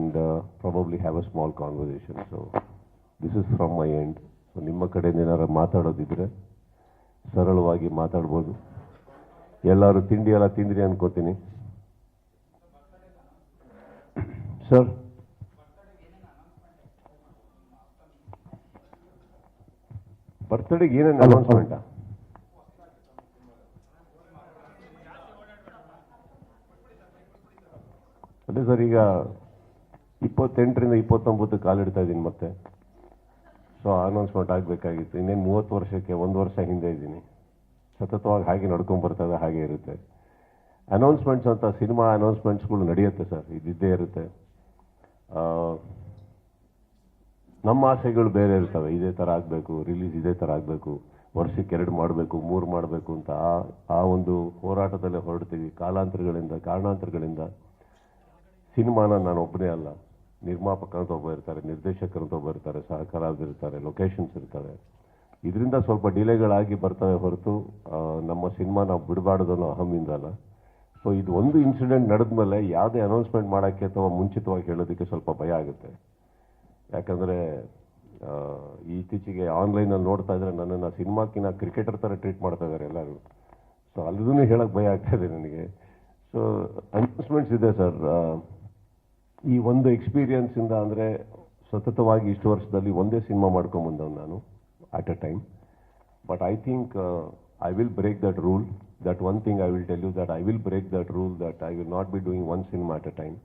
and uh, probably have a small conversation. So this is from my end. So ನಿಮ್ಮ ಕಡೆಯಿಂದ ಏನಾರು ಮಾತಾಡೋದಿದ್ರೆ ಸರಳವಾಗಿ ಮಾತಾಡ್ಬೋದು. ಎಲ್ಲರೂ ತಿಂಡಿ ಎಲ್ಲ ತಿಂದ್ರಿ ಅನ್ಕೋತೀನಿ. ಸರ್. ಬರ್ತ್ಡೇಗೆ ಏನೇನು ಅನೌನ್ಸ್ಮೆಂಟಾ ಅದೇ ಸರ್ ಈಗ ಇಪ್ಪತ್ತೆಂಟರಿಂದ ಇಪ್ಪತ್ತೊಂಬತ್ತು ಕಾಲಿಡ್ತಾ ಇದ್ದೀನಿ ಮತ್ತೆ. ಸೊ ಅನೌನ್ಸ್ಮೆಂಟ್ ಆಗಬೇಕಾಗಿತ್ತು. ಇನ್ನೇನು ಮೂವತ್ತು ವರ್ಷಕ್ಕೆ, ಒಂದು ವರ್ಷ ಹಿಂದೆ ಇದ್ದೀನಿ. ಸತತವಾಗಿ ಹಾಗೆ ನಡ್ಕೊಂಡು ಬರ್ತದೆ ಹಾಗೆ ಇರುತ್ತೆ. ಅನೌನ್ಸ್ಮೆಂಟ್ಸ್ ಅಂತ ಸಿನಿಮಾ ಅನೌನ್ಸ್ಮೆಂಟ್ಸ್ಗಳು ನಡೆಯುತ್ತೆ ಸರ್. ಇದ್ದಿದ್ದೇ ಇರುತ್ತೆ. ನಮ್ಮ ಆಸೆಗಳು ಬೇರೆ ಇರ್ತವೆ. ಇದೇ ಥರ ಆಗಬೇಕು ರಿಲೀಸ್ ಇದೇ ಥರ ಆಗಬೇಕು, ವರ್ಷಕ್ಕೆ ಎರಡು ಮಾಡಬೇಕು, ಮೂರು ಮಾಡಬೇಕು ಅಂತ ಆ ಆ ಒಂದು ಹೋರಾಟದಲ್ಲೇ ಹೊರಡ್ತೀವಿ. ಕಾಲಾಂತರಗಳಿಂದ, ಕಾರಣಾಂತರಗಳಿಂದ ಸಿನಿಮಾನ ನಾನು ಒಬ್ಬನೇ ಅಲ್ಲ. ನಿರ್ಮಾಪಕ ಅಂತ ಒಬ್ಬ ಇರ್ತಾರೆ ನಿರ್ದೇಶಕರು ಅಂತ ಒಬ್ಬ ಇರ್ತಾರೆ ಸಹಕಾರದಿರ್ತಾರೆ ಲೊಕೇಶನ್ಸ್ ಇರ್ತಾರೆ. ಇದರಿಂದ ಸ್ವಲ್ಪ ಡಿಲೇಗಳಾಗಿ ಬರ್ತವೆ ಹೊರತು ನಮ್ಮ ಸಿನಿಮಾ ನಾವು ಬಿಡಬಾರ್ದು ಅನ್ನೋ ಅಹಮಿಂದ ಅಲ್ಲ. ಸೊ ಇದು ಒಂದು ಇನ್ಸಿಡೆಂಟ್ ನಡೆದ್ಮೇಲೆ ಯಾವುದೇ ಅನೌನ್ಸ್ಮೆಂಟ್ ಮಾಡೋಕ್ಕೆ ಅಥವಾ ಮುಂಚಿತವಾಗಿ ಹೇಳೋದಕ್ಕೆ ಸ್ವಲ್ಪ ಭಯ ಆಗುತ್ತೆ. ಯಾಕಂದರೆ ಇತ್ತೀಚೆಗೆ ಆನ್ಲೈನಲ್ಲಿ ನೋಡ್ತಾ ಇದ್ರೆ ನನ್ನನ್ನು ಸಿನಿಮಾಕ್ಕಿನ ಕ್ರಿಕೆಟರ್ ಥರ ಟ್ರೀಟ್ ಮಾಡ್ತಾ ಇದ್ದಾರೆ ಎಲ್ಲರೂ. ಸೊ ಅಲ್ಲದೂ ಹೇಳೋಕ್ಕೆ ಭಯ ಆಗ್ತಾ ಇದೆ ನನಗೆ. ಸೊ ಅನೌನ್ಸ್ಮೆಂಟ್ಸ್ ಇದೆ ಸರ್. ಈ ಒಂದು ಎಕ್ಸ್ಪೀರಿಯನ್ಸಿಂದ ಅಂದರೆ ಸತತವಾಗಿ ಇಷ್ಟು ವರ್ಷದಲ್ಲಿ ಒಂದೇ ಸಿನಿಮಾ ಮಾಡ್ಕೊಂಬಂದವ್ ನಾನು at a time but I think I will break that rule that one thing I will tell you that I will break that rule that I will not be doing one cinema at a time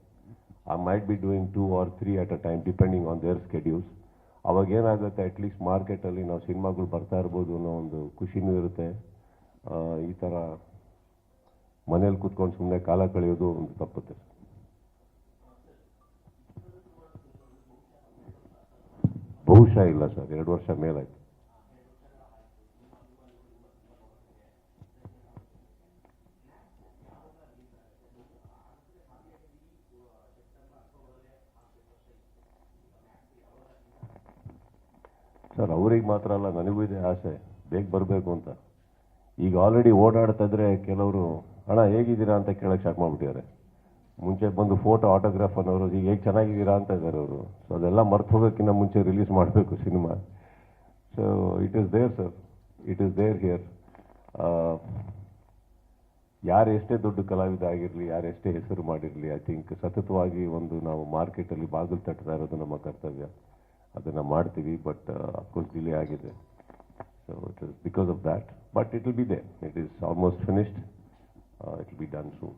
I might be doing two or three at a time depending on their schedules ಅವಾಗ ಏನಾಗುತ್ತೆ at at least ಮಾರ್ಕೆಟಲ್ಲಿ ನಾವು ಸಿನಿಮಾಗಳು ಬರ್ತಾ ಇರ್ಬೋದು ಅನ್ನೋ ಒಂದು ಖುಷಿನೂ ಇರುತ್ತೆ. ಈ ಥರ ಮನೇಲಿ ಕೂತ್ಕೊಂಡು ಸುಮ್ಮನೆ ಕಾಲ ಕಳೆಯೋದು ಒಂದು ತಪ್ಪುತ್ತೆ. ಬಹುಶಃ ಇಲ್ಲ ಸರ್, ಎರಡು ವರ್ಷ ಮೇಲಾಯ್ತು. ಸರ್, ಅವ್ರಿಗೆ ಮಾತ್ರ ಅಲ್ಲ, ನನಗೂ ಇದೆ ಆಸೆ. ಬೇಗ ಬರಬೇಕು ಅಂತ. ಈಗ ಆಲ್ರೆಡಿ ಓಡಾಡ್ತಾ ಇದ್ರೆ ಕೆಲವರು ಹಣ ಹೇಗಿದ್ದೀರಾ? ಅಂತ ಕೇಳಕ್ಕೆ ಶಾಕ್ ಮಾಡ್ಬಿಟ್ಟಿದ್ದಾರೆ. ಮುಂಚೆ ಬಂದು ಫೋಟೋ ಆಟೋಗ್ರಾಫ್ ಅನ್ನೋರು ಈಗ ಹೇಗೆ ಚೆನ್ನಾಗಿದ್ದೀರಾ ಅಂತ ಇದ್ದಾರೆ ಅವರು. ಸೊ ಅದೆಲ್ಲ ಮರ್ತು ಹೋಗೋಕ್ಕಿಂತ ಮುಂಚೆ ರಿಲೀಸ್ ಮಾಡಬೇಕು cinema so it is there sir it is there here ಯಾರು ಎಷ್ಟೇ ದೊಡ್ಡ ಕಲಾವಿದ ಆಗಿರಲಿ, ಯಾರು ಎಷ್ಟೇ ಹೆಸರು ಮಾಡಿರಲಿ ಐ ಥಿಂಕ್ ಸತತವಾಗಿ ಒಂದು ನಾವು ಮಾರ್ಕೆಟಲ್ಲಿ ಬಾಗಿಲು ತಟ್ತಾ ಇರೋದು ನಮ್ಮ ಕರ್ತವ್ಯ. ಅದನ್ನು ಮಾಡ್ತೀವಿ ಬಟ್ ಅಫ್ಕೋರ್ಸ್ ಡಿಲೇ ಆಗಿದೆ. So it is because of that but it will be they it is almost finished it will be done soon